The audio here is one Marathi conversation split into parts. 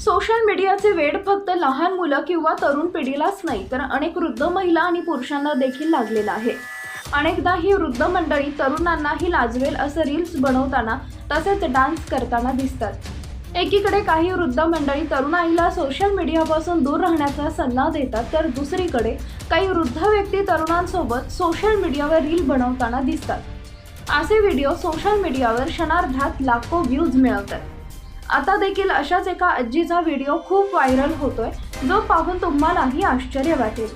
सोशल मीडियाचे वेड फक्त लहान मुलं किंवा तरुण पिढीलाच नाही तर अनेक वृद्ध महिला आणि पुरुषांना देखील लागलेला आहे. अनेकदा ही वृद्ध मंडळी तरुणांनाही लाजवेल असं रील्स बनवताना तसेच डान्स करताना दिसतात. एकीकडे काही वृद्ध मंडळी तरुणाईला सोशल मीडियापासून दूर राहण्याचा सल्ला देतात तर दुसरीकडे काही वृद्ध व्यक्ती तरुणांसोबत सोशल मीडियावर रील बनवताना दिसतात. असे व्हिडिओ सोशल मीडियावर क्षणार्धात लाखो व्ह्यूज मिळवतात. आता देखील अशाच एका आजीचा व्हिडिओ खूप व्हायरल होतोय जो पाहून तुम्हालाही आश्चर्य वाटेल.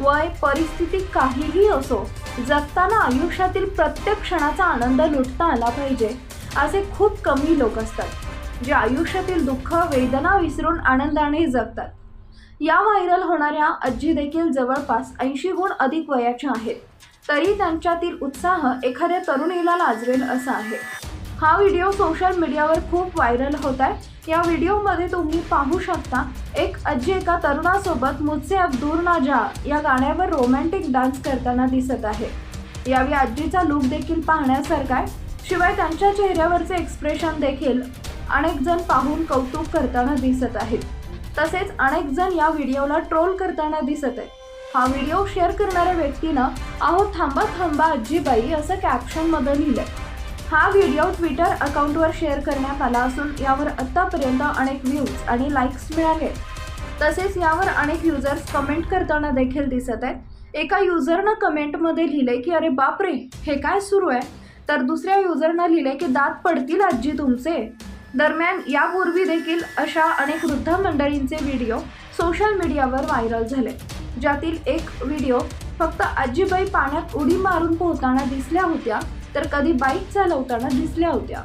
वय परिस्थिती काहीही असो जगताना आयुष्यातील प्रत्येक क्षणाचा आनंद लुटता आला पाहिजे असे खूप कमी लोक असतात जे आयुष्यातील दुःख वेदना विसरून आनंदाने जगतात. या व्हायरल होणाऱ्या आजी देखील जवळपास ऐंशीहून अधिक वयाच्या आहेत तरी त्यांच्यातील उत्साह एखाद्या तरुणीला लाजवेल असा आहे. हा व्हिडिओ सोशल मीडियावर खूप व्हायरल होत आहे. या व्हिडिओमध्ये तुम्ही पाहू शकता एक आजी एका तरुणासोबत मुझसे अब दूर ना जा या गाण्यावर रोमॅन्टिक डान्स करताना दिसत आहे. यावेळी आजीचा लुक देखील पाहण्यासारखा आहे. शिवाय त्यांच्या चेहऱ्यावरचे एक्सप्रेशन देखील अनेक जण पाहून कौतुक करताना दिसत आहेत. तसेच अनेक जण या व्हिडिओला ट्रोल करताना दिसत आहे हा व्हिडिओ शेअर करणाऱ्या व्यक्तीनं अहो थांबा थांबा आजीबाई असं कॅप्शनमध्ये लिहिलंय. हा व्हिडिओ ट्विटर अकाउंटवर शेअर करण्यात आला असून यावर आत्तापर्यंत अनेक व्ह्यूज आणि लाईक्स मिळाले. तसेच यावर अनेक युजर्स कमेंट करताना देखील दिसत आहेत. एका युजरनं कमेंटमध्ये लिहिले की अरे बापरे हे काय सुरू आहे? तर दुसऱ्या युजरनं लिहिले की दात पडतील आजी तुमचे. दरम्यान यापूर्वी देखील अशा अनेक वृद्ध मंडळींचे व्हिडिओ सोशल मीडियावर व्हायरल झाले. ज्यातील एक व्हिडिओ फक्त आजीबाई पाण्यात उडी मारून पोहताना दिसल्या होत्या. तर कधी बाईक चालवताना दिसल्या होत्या.